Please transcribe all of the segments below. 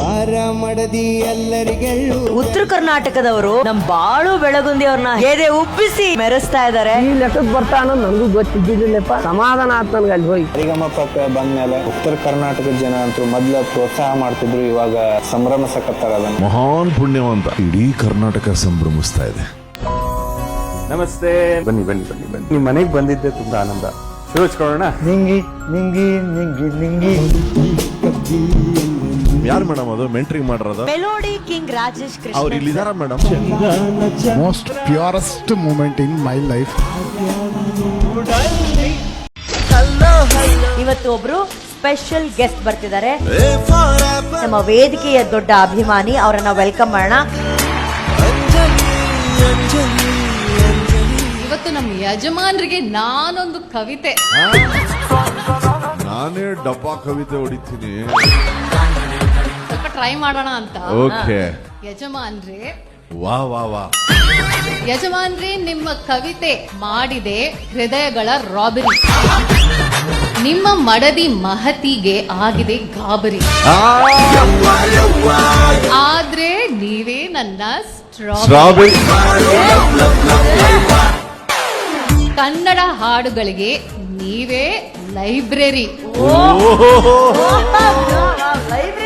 ಮಡದಿ ಎಲ್ಲರಿಗೆಳ್ಳು ಉತ್ತರ ಕರ್ನಾಟಕದವರು ನಮ್ ಬಾಳು ಬೆಳಗುಂದಿ ಅವ್ರನ್ನ ಹೇದೆ ಉಬ್ಬಿಸಿ ಮೆರೆಸ್ತಾ ಇದಾರೆ. ಈ ಲೆಕ್ಕಕ್ಕೆ ಬರ್ತಾ ಅನ್ನೋದು ನನಗೂ ಗೊತ್ತಿದ್ದಿಲ್ಲಪ್ಪ ಸಮಾಧಾನ ಆತ್ ನನ್ಗೆ ಅಲ್ಲಿ ಹೋಗಿ. ಪಕ್ಕ ಬಂದ್ಮೇಲೆ ಉತ್ತರ ಕರ್ನಾಟಕದ ಜನ ಅಂತೂ ಮೊದ್ಲ ಪ್ರೋತ್ಸಾಹ ಮಾಡ್ತಿದ್ರು ಇವಾಗ ಸಂಭ್ರಮಿಸಕತ್ತಾರ ಅದನ್ನ. ಮಹಾನ್ ಪುಣ್ಯವಂತ ಇಡೀ ಕರ್ನಾಟಕ ಸಂಭ್ರಮಿಸ್ತಾ ಇದೆ. ನಮಸ್ತೆ. ಬನ್ನಿ ಬನ್ನಿ ಬನ್ನಿ ಬನ್ನಿ. ನಿಮ್ಮ ಮನೆಗೆ ಬಂದಿದ್ದೆ ತುಂಬಾ ಆನಂದ. ಶುರು ಹಚ್ಕೊಳ್ಳೋಣ. ನಿಂಗಿ ನಿಂಗಿ ನಿಂಗಿ ನಿಂಗಿ. ಯಾರು ಮೇಡಮ್ ಅದು? ಮೆಂಟ್ರಿಂಗ್ ಮಾಡಿರೋದು? ಮೆಲೋಡಿ ಕಿಂಗ್ ರಾಜೇಶ್ ಅವ್ರು Krishna ಇಲ್ಲಿದಾರ madam most purest moment in my life ಇವತ್ತು ಒಬ್ರು ಸ್ಪೆಷಲ್ ಗೆಸ್ಟ್ ಬರ್ತಿದ್ದಾರೆ. ನಮ್ಮ ವೇದಿಕೆಯ ದೊಡ್ಡ ಅಭಿಮಾನಿ ಅವರನ್ನ ವೆಲ್ಕಮ್ ಮಾಡೋಣ. ಇವತ್ತು ನಮ್ಮ ಯಜಮಾನ್ರಿಗೆ ನಾನೊಂದು ಕವಿತೆ. ನಾನೇ ಡಬ್ಬಾ ಕವಿತೆ ಹೊಡಿತೀನಿ. ಟ್ರೈ ಮಾಡೋಣ ಅಂತ. ಓಕೆ ಯಜಮಾನ್ರಿ. ವಾ ವಾ ವಾ. ಯಜಮಾನ್ರೆ ನಿಮ್ಮ ಕವಿತೆ ಮಾಡಿದೆ ಹೃದಯಗಳ ರಾಬರಿ. ನಿಮ್ಮ ಮಡದಿ ಮಹತಿಗೆ ಆಗಿದೆ ಗಾಬರಿ. ಆದ್ರೆ ನೀವೇ ನನ್ನ ಸ್ಟ್ರಾಬೆರಿ ಕನ್ನಡ ಹಾಡುಗಳಿಗೆ ನೀವೇ ಲೈಬ್ರರಿ. ಲೈಬ್ರರಿ ವಾ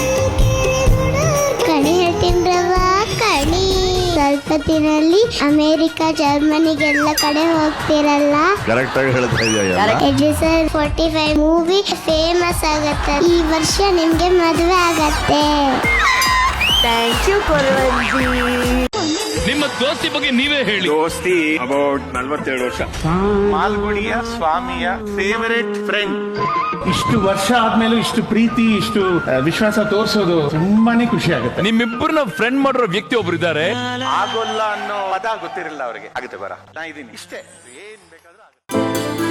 ಸ್ವಲ್ಪ ದಿನಲ್ಲಿ ಅಮೇರಿಕ ಜರ್ಮನಿಗೆಲ್ಲ ಕಡೆ ಹೋಗ್ತಿರಲ್ಲ? ಕರೆಕ್ಟ್ ಆಗಿ ಹೇಳ್ತಾ ಇದೆಯಾ sir forty five movie famous ಆಗತ್ತೆ. ಈ ವರ್ಷ ನಿಮ್ಗೆ ಮದುವೆ ಆಗತ್ತೆ. ಥ್ಯಾಂಕ್ ಯು ಕೊರವಂಜಿ ನಿಮ್ಮ ದೋಸ್ತಿ ಬಗ್ಗೆ ನೀವೇ ಹೇಳಿ. ದೋಸ್ತಿ ಅಬೌಟ್ ನಲ್ವತ್ತೇಳು ವರ್ಷ. ಮಾಲ್ಗುಡಿಯ ಸ್ವಾಮಿಯ ಫೇವರೇಟ್ ಫ್ರೆಂಡ್ ಇಷ್ಟು ವರ್ಷ ಆದ್ಮೇಲೂ ಇಷ್ಟು ಪ್ರೀತಿ ಇಷ್ಟು ವಿಶ್ವಾಸ ತೋರಿಸೋದು ತುಂಬಾನೇ ಖುಷಿ ಆಗುತ್ತೆ. ನಿಮ್ಮಿಬ್ಬರನ್ನ ಫ್ರೆಂಡ್ ಮಾಡಿರೋ ವ್ಯಕ್ತಿ ಒಬ್ರು ಇದ್ದಾರೆ. ಆಗೋಲ್ಲ ಅನ್ನೋ ಪದ ಗೊತ್ತಿರಲಿಲ್ಲ ಅವರಿಗೆ. ಆಗುತ್ತೆ ಬರ ನಾ ಇದೀನಿ ಇಷ್ಟೇ. ಏನ್ ಬೇಕಾದ್ರೂ